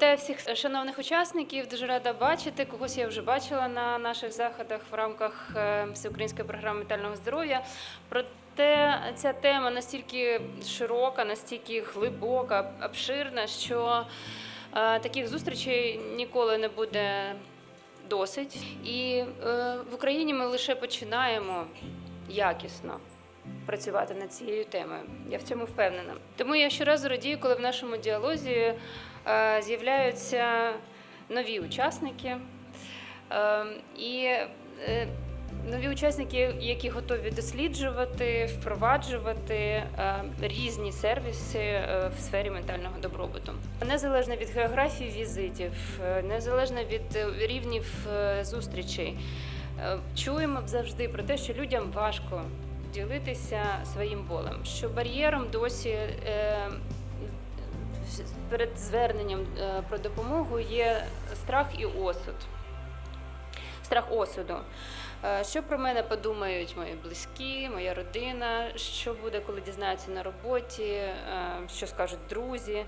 Вітаю всіх шановних учасників. Дуже рада бачити. Когось я вже бачила на наших заходах в рамках е, всеукраїнської програми ментального здоров'я. Проте ця тема настільки широка, настільки глибока, обширна, що е, таких зустрічей ніколи не буде досить. І е, в Україні ми лише починаємо якісно працювати над цією темою. Я в цьому впевнена. Тому я щоразу радію, коли в нашому діалозі е, з'являються нові учасники. Е, І е, нові учасники, які готові досліджувати, впроваджувати е, різні сервіси в сфері ментального добробуту. Незалежно від географії візитів, незалежно від рівнів зустрічей, чуємо завжди про те, що людям важко ділитися своїм болем, що бар'єром досі е, перед зверненням е, про допомогу є страх і осуд. Страх осуду. Е, Що про мене подумають мої близькі, моя родина, що буде, коли дізнаються на роботі, е, що скажуть друзі.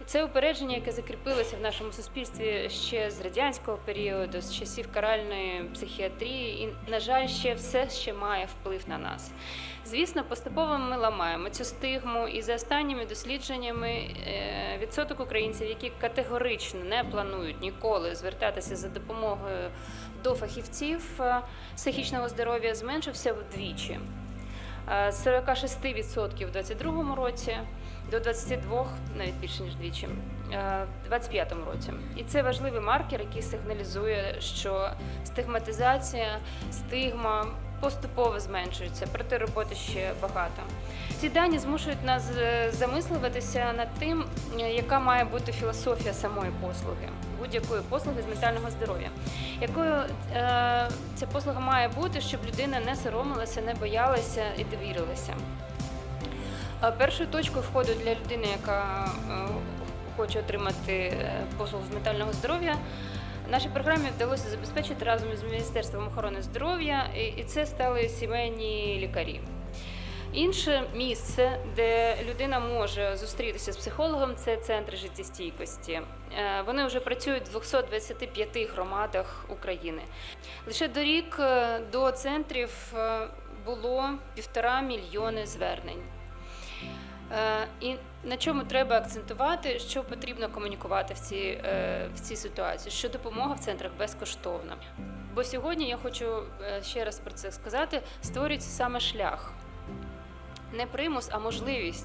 І це упередження, яке закріпилося в нашому суспільстві ще з радянського періоду, з часів каральної психіатрії, і, на жаль, ще все ще має вплив на нас. Звісно, поступово ми ламаємо цю стигму, і за останніми дослідженнями е, відсоток українців, які категорично не планують ніколи звертатися за допомогою до фахівців е, психічного здоров'я, зменшився вдвічі. Е, З 46% у 2022 році до 22, навіть більше ніж двічі, е, в 2025 році. І це важливий маркер, який сигналізує, що стигматизація, стигма поступово зменшується, проте роботи ще багато. Ці дані змушують нас е, замислюватися над тим, е, яка має бути філософія самої послуги, будь-якої послуги з ментального здоров'я. Якою е, ця послуга має бути, щоб людина не соромилася, не боялася і довірилася. Е, Першою точкою входу для людини, яка е, хоче отримати послугу з ментального здоров'я, нашій програмі вдалося забезпечити разом із Міністерством охорони здоров'я, і це стали сімейні лікарі. Інше місце, де людина може зустрітися з психологом, це центри життєстійкості. Е, Вони вже працюють в 225 громадах України. Лише до рік е, до центрів е, було півтора мільйони звернень. Е, І на чому треба акцентувати, що потрібно комунікувати в цій, е, в цій ситуації, що допомога в центрах безкоштовна. Бо сьогодні я хочу е, ще раз про це сказати: створюється саме шлях. Не примус, а можливість